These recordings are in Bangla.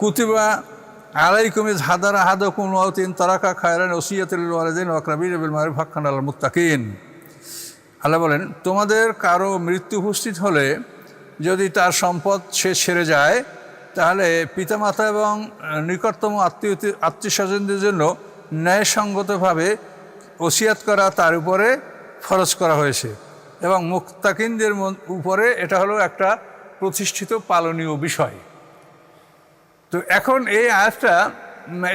কুতিবা আলাইকুম ইজ হাদারা হাদকুম ওয়াতিন তারাকা খায়রান ওসিয়াতুল ওয়ালিদিন ওয়াকরাবিন বিল মারুফ হাক্কান আল মুত্তাকিন। আল্লাহ বলেন, তোমাদের কারও মৃত্যু উপস্থিত হলে যদি তার সম্পদ সে ছেড়ে যায়, তাহলে পিতামাতা এবং নিকটতম আত্মীয় আত্মীয় স্বজনদের জন্য ন্যায়সঙ্গতভাবে ওসিয়াত করা তার উপরে ফরজ করা হয়েছে এবং মুক্তাকিনদের উপরে এটা হলো একটা প্রতিষ্ঠিত পালনীয় বিষয়। তো এখন এই আয়াতটা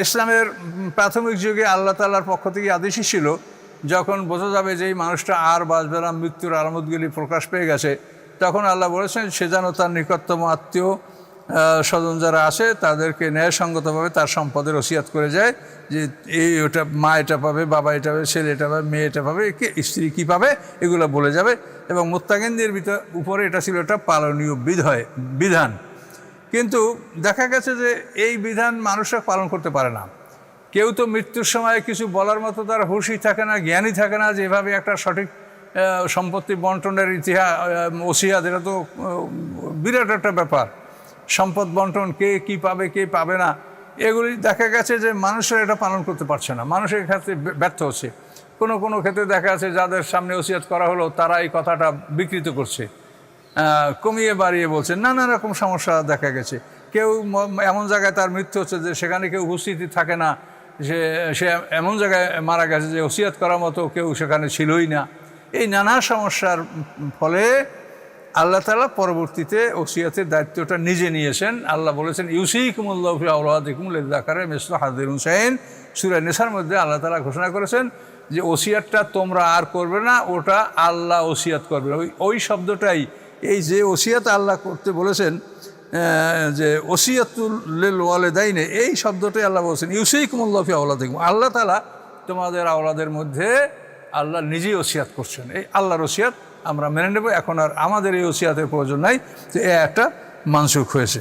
ইসলামের প্রাথমিক যুগে আল্লাহ তাল্লার পক্ষ থেকে আদেশই ছিল, যখন বোঝা যাবে যে এই মানুষটা আর বাঁচবে না, মৃত্যুর আলামতগুলি প্রকাশ পেয়ে গেছে, তখন আল্লাহ বলেছেন, সে যেন তার নিকটতম আত্মীয় স্বজন যারা আছে, তাদেরকে ন্যায়সঙ্গতভাবে তার সম্পদের ওসিয়াত করে যায়, যে এই ওটা মা এটা পাবে, বাবা এটা পাবে, ছেলে এটা পাবে, মেয়ে এটা পাবে, কে, স্ত্রী কী পাবে? এগুলো বলে যাবে এবং মোত্তাগেন্দের ভিতর, উপরে এটা ছিল একটা পালনীয় বিধয় বিধান। কিন্তু দেখা গেছে যে এই বিধান মানুষরা পালন করতে পারে না। কেউ তো মৃত্যুর সময় কিছু বলার মতো তার হুশই থাকে না, জ্ঞানই থাকে না যেভাবে একটা সঠিক সম্পত্তি বন্টনের ইতিহাস ওসিয়াত, এটা তো বিরাট একটা ব্যাপার। সম্পদ বন্টন কে কি পাবে, কে পাবে না, এগুলি দেখা গেছে যে মানুষের এটা পালন করতে পারছে না। মানুষের ক্ষেত্রে ব্যর্থ হচ্ছে। কোনো কোনো ক্ষেত্রে দেখা যাচ্ছে যাদের সামনে ওসিয়াত করা হলো, তারা এই কথাটা বিকৃত করছে। কমিয়ে বাড়িয়ে বলছেন, নানা রকম সমস্যা দেখা গেছে। কেউ এমন জায়গায় তার মৃত্যু হচ্ছে যে সেখানে কেউ উপস্থিতি থাকে না, সে সে এমন জায়গায় মারা গেছে যে ওসিয়াত করার মতো কেউ সেখানে ছিলই না। এই নানা সমস্যার ফলে আল্লাহ তালা পরবর্তীতে ওসিয়াতের দায়িত্বটা নিজে নিয়েছেন। আল্লাহ বলেছেন, ইউসিকুমুল্লাহ আউলাদিকুমুল্লাকারে মিসল হাদির হুসাইন সুরা নেশার মধ্যে আল্লাহ তালা ঘোষণা করেছেন যে, ওসিয়াতটা তোমরা আর করবে না, ওটা আল্লাহ ওসিয়াত করবে। ওই ওই শব্দটাই এই যে ওসিয়াত আল্লাহ করতে বলেছেন যে ওসিয়াতুল ওয়ালেদাইনে, এই শব্দটাই আল্লাহ বলছেন ইউসিকুমুল্লাফি আউলাদিকুম আল্লাহ তালা তোমাদের আওলাদের মধ্যে আল্লাহ নিজেই ওসিয়াত করছেন। এই আল্লাহর ওসিয়াত আমরা মেনে নেব, এখন আর আমাদের এই ওসিয়াতের প্রয়োজন নাই তো এ একটা মানসুখ হয়েছে।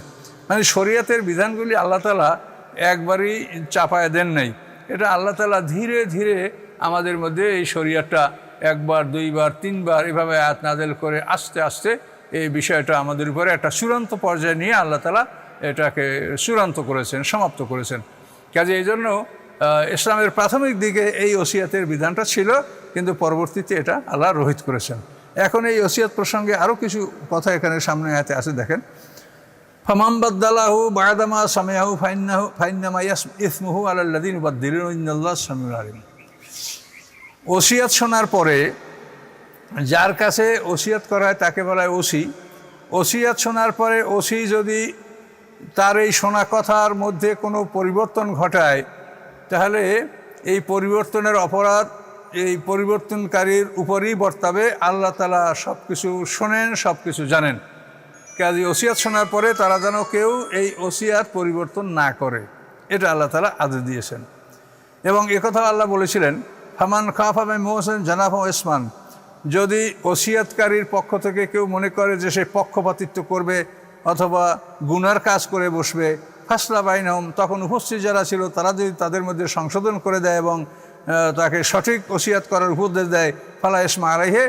মানে শরিয়াতের বিধানগুলি আল্লাহ তালা একবারই চাপায় দেন নাই। এটা আল্লাহ তালা ধীরে ধীরে আমাদের মধ্যে এই শরিয়াতটা একবার, দুইবার, তিনবার এভাবে আয়াত নাজেল করে আস্তে আস্তে এই বিষয়টা আমাদের উপরে একটা চূড়ান্ত পর্যায়ে নিয়ে আল্লাহ তালা এটাকে চূড়ান্ত করেছেন, সমাপ্ত করেছেন। কাজে এই জন্য ইসলামের প্রাথমিক দিকে এই ওসিয়াতের বিধানটা ছিল, কিন্তু পরবর্তীতে এটা আল্লাহ রোহিত করেছেন। এখন এই ওসিয়াত প্রসঙ্গে আরও কিছু কথা এখানে সামনে আয়াতে আছে, দেখেন। ফামাম্বাদ্দালাহু বায়াদামা সামিয়াহু ফাইন্নাহু, ফাইন্নামা ইসমুহু আলাল্লাদিন বাদ্দিলুন ইন্নাল্লাহ সামিউল আলিম। ওসিয়াত শোনার পরে যার কাছে ওসিয়াত করা হয় তাকে বলা হয় ওসি। ওসিয়াত শোনার পরে ওসি যদি তার এই শোনা কথার মধ্যে কোনো পরিবর্তন ঘটায়, তাহলে এই পরিবর্তনের অপরাধ, এই পরিবর্তনকারীর উপরই বর্তাবে। আল্লাহ তালা সব কিছু শোনেন সব কিছু জানেন। কাজে ওসিয়াত শোনার পরে তারা যেন কেউ এই ওসিয়াত পরিবর্তন না করে। এটা আল্লাহ তালা আদেশ দিয়েছেন। এবং একথা আল্লাহ বলেছিলেন, ফামান খাফামে মোহসেন জানাফা ইসমান। যদি ওসিয়াতকারীর পক্ষ থেকে কেউ মনে করে যে সে পক্ষপাতিত্ব করবে অথবা গুনার কাজ করে বসবে, ফাসলা বাইনহম, তখন উপস্থিত যারা ছিল তারা যদি তাদের মধ্যে সংশোধন করে দেয় এবং তাকে সঠিক ওসিয়াত করার উপদেশ দেয়, ফালা ইসমা আলাইহে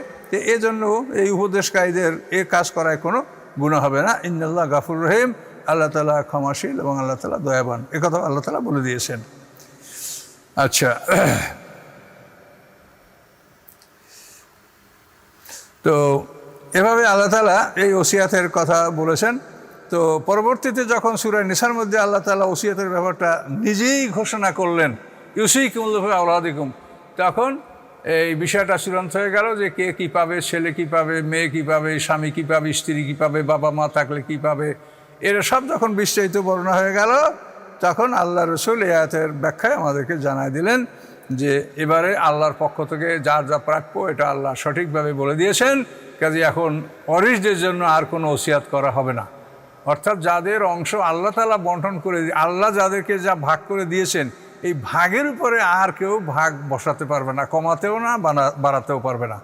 এজন্য এই উপদেশকারীদের এ কাজ করায় কোনো গুণা হবে না। ইন্নাল্লাহ গাফুর রহিম। আল্লাহ তালা ক্ষমাশীল এবং আল্লাহ তালা দয়াবান। একথা আল্লাহ তালা বলে দিয়েছেন। আচ্ছা তো এভাবে আল্লাহ তালা এই ওসিয়াতের কথা বলেছেন। তো পরবর্তীতে যখন সুরায় নিসার মধ্যে আল্লাহ তালা ওসিয়াতের ব্যাপারটা নিজেই ঘোষণা করলেন ইউসি কুমুল্লাহ আল্লাহদিকুম তখন এই বিষয়টা চূড়ান্ত হয়ে গেল যে কে কী পাবে, ছেলে কী পাবে, মেয়ে কী পাবে, স্বামী কী পাবে, স্ত্রী কী পাবে, বাবা মা থাকলে কী পাবে, এরা সব যখন বিস্তারিত বর্ণনা হয়ে গেল, তখন আল্লাহ রসুল এই আয়াতের ব্যাখ্যায় আমাদেরকে জানাই দিলেন। যে এবারে আল্লাহর পক্ষ থেকে যার যা প্রাপ্য এটা আল্লাহ সঠিকভাবে বলে দিয়েছেন। কাজে এখন অরিশদের জন্য আর কোনো ওসিয়াত করা হবে না। অর্থাৎ যাদের অংশ আল্লাহ তালা বন্টন করে আল্লাহ যাদেরকে যা ভাগ করে দিয়েছেন, এই ভাগের উপরে আর কেউ ভাগ বসাতে পারবে না, কমাতেও না বাড়াতেও পারবে না।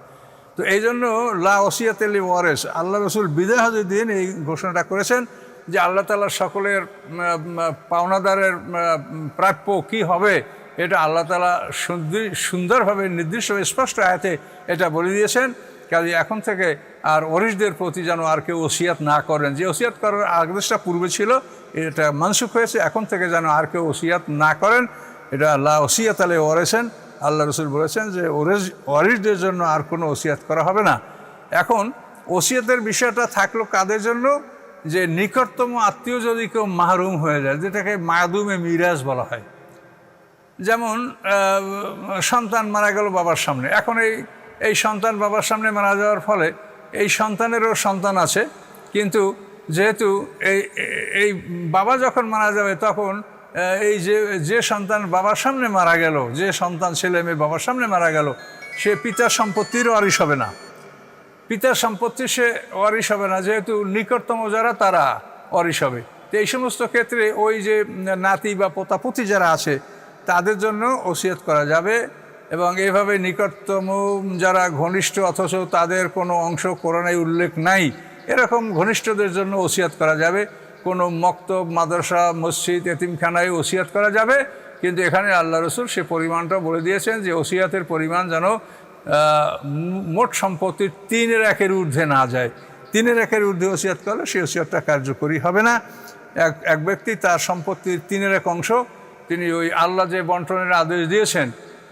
তো এই জন্য লা ওসিয়াতেলি ওয়ারেস, আল্লাহ রসুল বিদায় দিন এই ঘোষণাটা করেছেন যে আল্লাহ তালা সকলের পাওনাদারের প্রাপ্য কি হবে এটা আল্লাহ তালা সুন্দি- সুন্দরভাবে নির্দিষ্ট স্পষ্ট আয়াতে এটা বলে দিয়েছেন। কাজে এখন থেকে আর ওরিশদের প্রতি যেন আর কেউ ওসিয়াত না করেন। যে ওসিয়াত করার আদেশটা পূর্বে ছিল, এটা মানসুখ হয়েছে। এখন থেকে যেন আর কেউ ওসিয়াত না করেন, এটা আল্লাহ ওসিয়াত আলে ওরেছেন আল্লাহ রসুল বলেছেন যে ওরেজ ওয়ারিসদের জন্য আর কোনো ওসিয়াত করা হবে না। এখন ওসিয়াতের বিষয়টা থাকল কাদের জন্য? যে নিকটতম আত্মীয় যদি কেউ মাহরুম হয়ে যায়, যেটাকে মাদুমে মিরাজ বলা হয় যেমন সন্তান মারা গেল বাবার সামনে। এখন এই এই সন্তান বাবার সামনে মারা যাওয়ার ফলে এই সন্তানেরও সন্তান আছে, কিন্তু যেহেতু এই এই বাবা যখন মারা যাবে তখন এই যে যে সন্তান বাবার সামনে মারা গেল, যে সন্তান ছেলে মেয়ে বাবার সামনে মারা গেল, সে পিতার সম্পত্তির ওয়ারিশ হবে না। পিতার সম্পত্তি সে ওয়ারিশ হবে না, যেহেতু নিকটতম যারা তারা ওয়ারিশ হবে। তো এই সমস্ত ক্ষেত্রে ওই যে নাতি বা পোতাপুতি যারা আছে তাদের জন্য ওসিয়ত করা যাবে এবং এইভাবে নিকটতম যারা ঘনিষ্ঠ অথচ তাদের কোনো অংশ কোরআনে উল্লেখ নাই, এরকম ঘনিষ্ঠদের জন্য ওসিয়াত করা যাবে। কোনো মক্তব, মাদ্রাসা, মসজিদ, এতিমখানায় ওসিয়াত করা যাবে, কিন্তু এখানে আল্লাহ রসুল সে পরিমাণটা বলে দিয়েছেন যে ওসিয়াতের পরিমাণ যেন মোট সম্পত্তির তিনের একের ঊর্ধ্বে না যায়। তিনের একের ঊর্ধ্বে ওসিয়াত করলে সেই ওসিয়াতটা কার্যকরী হবে না। এক এক ব্যক্তি তার সম্পত্তির তিনের এক অংশ তিনি ওই আল্লাহ যে বন্টনের আদেশ দিয়েছেন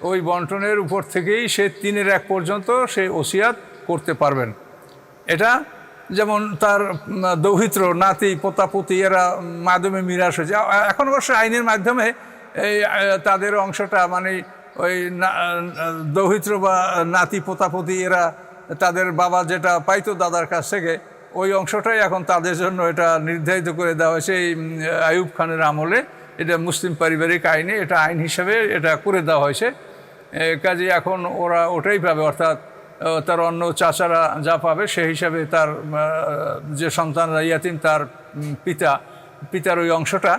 ওই বন্টনের উপর থেকেই সে তিনের এক পর্যন্ত সে ওসিয়াত করতে পারবেন। এটা যেমন তার দৌহিত্র নাতি পোতাপুতি এরা মাধ্যমে মিরাস হয়েছে এখন অবশ্য আইনের মাধ্যমে এই তাদের অংশটা মানে ওই দৌহিত্র বা নাতি পোতাপুতি এরা তাদের বাবা যেটা পাইতো দাদার কাছ থেকে ওই অংশটাই এখন তাদের জন্য এটা নির্ধারিত করে দেওয়া হয়েছে। এই উম, আইয়ুব খানের আমলে এটা মুসলিম পারিবারিক আইনে, এটা আইন হিসাবে এটা করে দেওয়া হয়েছে। কাজে এখন ওরা ওটাই পাবে, অর্থাৎ তার অন্য চাচারা যা পাবে সেই হিসাবে তার যে সন্তানরা ইয়াতিম, তার পিতা, পিতার ওই অংশটা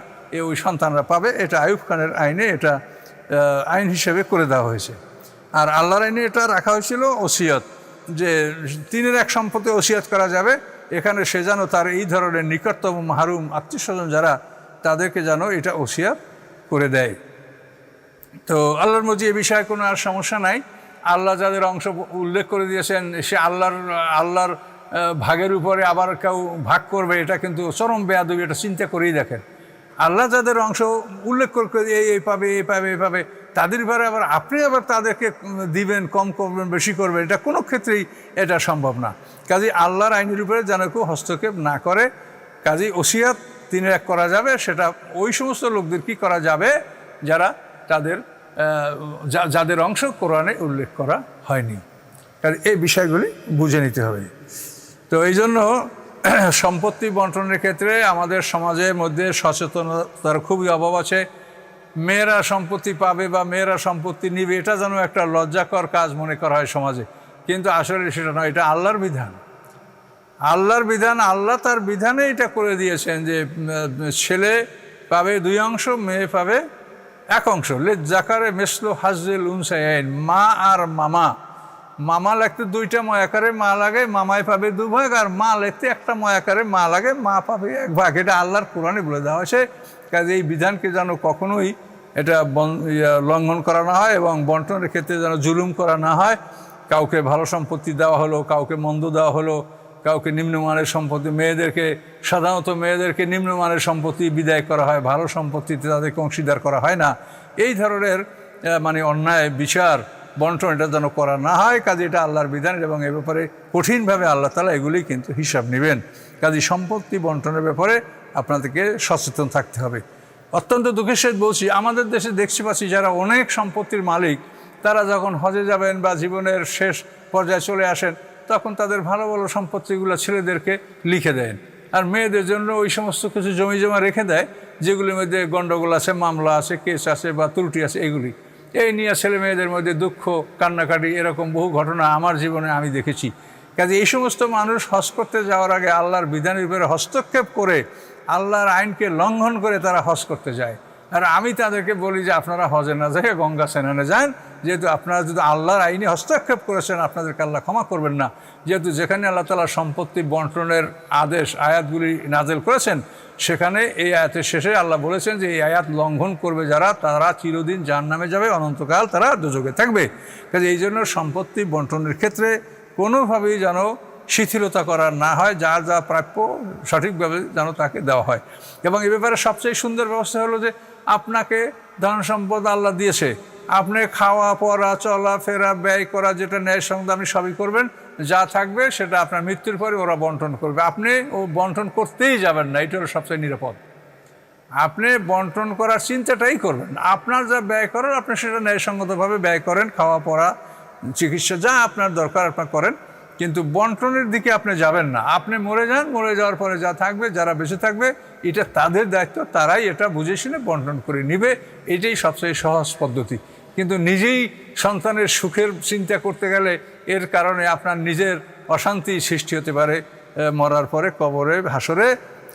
ওই সন্তানরা পাবে। এটা আয়ুব খানের আইনে এটা আইন হিসেবে করে দেওয়া হয়েছে। আর আল্লাহর আইনে এটা রাখা হয়েছিল ওসিয়ত, যে তিনের এক সম্পদে ওসিয়ত করা যাবে। এখানে সে যেন তার এই ধরনের নিকটতম মাহরুম আত্মীয় স্বজন যারা তাদেরকে যেন এটা ওসিয়াত করে দেয়। তো আল্লাহর মজি এ বিষয়ে কোনো আর সমস্যা নাই। আল্লাহ যাদের অংশ উল্লেখ করে দিয়েছেন, সে আল্লাহর আল্লাহর ভাগের উপরে আবার কেউ ভাগ করবে, এটা কিন্তু চরম বেয়াদবি, এটা চিন্তা করেই দেখেন। আল্লাহ যাদের অংশ উল্লেখ করে এই এই পাবে এই পাবে এই পাবে, তাদের ব্যাপারে আবার আপনি আবার তাদেরকে দিবেন, কম করবেন, বেশি করবেন, এটা কোনো ক্ষেত্রেই এটা সম্ভব না। কাজে আল্লাহর আইনের উপরে যেন কেউ হস্তক্ষেপ না করে, কাজেই ওসিয়াত তিনি এক করা যাবে, সেটা ওই সমস্ত লোকদের কি করা যাবে? যারা তাদের যাদের অংশ কোরআনে উল্লেখ করা হয়নি। কাজে এই বিষয়গুলি বুঝে নিতে হবে। তো এই জন্য সম্পত্তি বন্টনের ক্ষেত্রে আমাদের সমাজের মধ্যে সচেতনতার খুবই অভাব আছে। মেয়েরা সম্পত্তি পাবে বা মেয়েরা সম্পত্তি নিবে, এটা যেন একটা লজ্জাকর কাজ মনে করা হয় সমাজে। কিন্তু আসলে সেটা নয়, এটা আল্লাহর বিধান। আল্লাহর বিধান, আল্লাহ তার বিধানে এটা করে দিয়েছেন যে ছেলে পাবে দুই অংশ, মেয়ে পাবে এক অংশ। লে জাকারে মেসলো হাজেল উনসাইন মা আর মামা। মামা লাগতে দুইটা ময়াকারে মা লাগে মামায় পাবে দু ভাগ, আর মা লিখতে একটা ময়াকারে মা লাগে, মা পাবে এক ভাগ। এটা আল্লাহর কোরআনে বলে দেওয়া হয়েছে। কাজে এই বিধানকে যেন কখনোই এটা বন- লঙ্ঘন করা না হয় এবং বন্টনের ক্ষেত্রে যেন জুলুম করা না হয়। কাউকে ভালো সম্পত্তি দেওয়া হলো, কাউকে মন্দ দেওয়া হলো কাউকে নিম্নমানের সম্পত্তি, মেয়েদেরকে, সাধারণত মেয়েদেরকে নিম্নমানের সম্পত্তি বিদায় করা হয়, ভালো সম্পত্তিতে তাদেরকে অংশীদার করা হয় না। এই ধরনের মানে অন্যায়, বিচার, বন্টন এটা যেন করা না হয়, কাজে এটা আল্লাহর বিধান এবং এ ব্যাপারে কঠিনভাবে আল্লাহ তালা এগুলি কিন্তু হিসাব নেবেন। কাজে সম্পত্তি বন্টনের ব্যাপারে আপনাদেরকে সচেতন থাকতে হবে। অত্যন্ত দুঃখের সহিত বলছি, আমাদের দেশে দেখছি পাচ্ছি যারা অনেক সম্পত্তির মালিক, তারা যখন হজে যাবেন বা জীবনের শেষ পর্যায়ে চলে আসেন তখন তাদের ভালো ভালো সম্পত্তিগুলো ছেলেদেরকে লিখে দেন। আর মেয়েদের জন্য ওই সমস্ত কিছু জমি জমা রেখে দেয়, যেগুলির মধ্যে গণ্ডগোল আছে, মামলা আছে, কেস আছে বা ত্রুটি আছে, এগুলি। এই নিয়ে ছেলে মেয়েদের মধ্যে দুঃখ, কান্নাকাটি এরকম বহু ঘটনা আমার জীবনে আমি দেখেছি। কাজে এই সমস্ত মানুষ হজ করতে যাওয়ার আগে আল্লাহর বিধানের উপরে হস্তক্ষেপ করে, আল্লাহর আইনকে লঙ্ঘন করে তারা হজ করতে যায়। আর আমি তাদেরকে বলি যে আপনারা হজে না যায় গঙ্গা স্নানে যান। যেহেতু আপনারা যদি আল্লাহর আইনে হস্তক্ষেপ করেছেন, আপনাদেরকে আল্লাহ ক্ষমা করবেন না। যেহেতু যেখানে আল্লাহ তালা সম্পত্তি বন্টনের আদেশ, আয়াতগুলি নাজেল করেছেন, সেখানে এই আয়াতের শেষে আল্লাহ বলেছেন যে, এই আয়াত লঙ্ঘন করবে যারা, তারা চিরদিন যার নামে যাবে, অনন্তকাল তারা দুযোগে থাকবে। কাজে এই জন্য সম্পত্তি বন্টনের ক্ষেত্রে কোনোভাবেই যেন শিথিলতা করা না হয়, যার যা প্রাপ্য সঠিকভাবে যেন তাকে দেওয়া হয়। এবং এ ব্যাপারে সবচেয়ে সুন্দর ব্যবস্থা হলো যে আপনাকে ধন সম্পদ আল্লাহ দিয়েছে। আপনি খাওয়া, পড়া, চলা, ফেরা, ব্যয় করা, যেটা ন্যায় আপনি সবই করবেন। যা থাকবে সেটা আপনার মৃত্যুর পরে ওরা বন্টন করবে। আপনি ও বন্টন করতেই যাবেন না এটা হলো সবচেয়ে নিরাপদ। আপনি বন্টন করার চিন্তাটাই করবেন আপনার যা ব্যয় করার, আপনি সেটা ন্যায়সঙ্গতভাবে ব্যয় করেন, খাওয়া, পড়া, চিকিৎসা যা আপনার দরকার, আপনার করেন। কিন্তু বন্টনের দিকে আপনি যাবেন না। আপনি মরে যান, মরে যাওয়ার পরে যা থাকবে, যারা বেঁচে থাকবে, এটা তাদের দায়িত্ব, তারাই এটা বুঝে শুনে বন্টন করে নিবে। এটাই সবচেয়ে সহজ পদ্ধতি। কিন্তু নিজেই সন্তানের সুখের চিন্তা করতে গেলে এর কারণে আপনার নিজের অশান্তি সৃষ্টি হতে পারে মরার পরে, কবরে হাসরে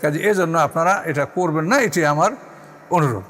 কাজে এজন্য আপনারা এটা করবেন না, এটি আমার অনুরোধ।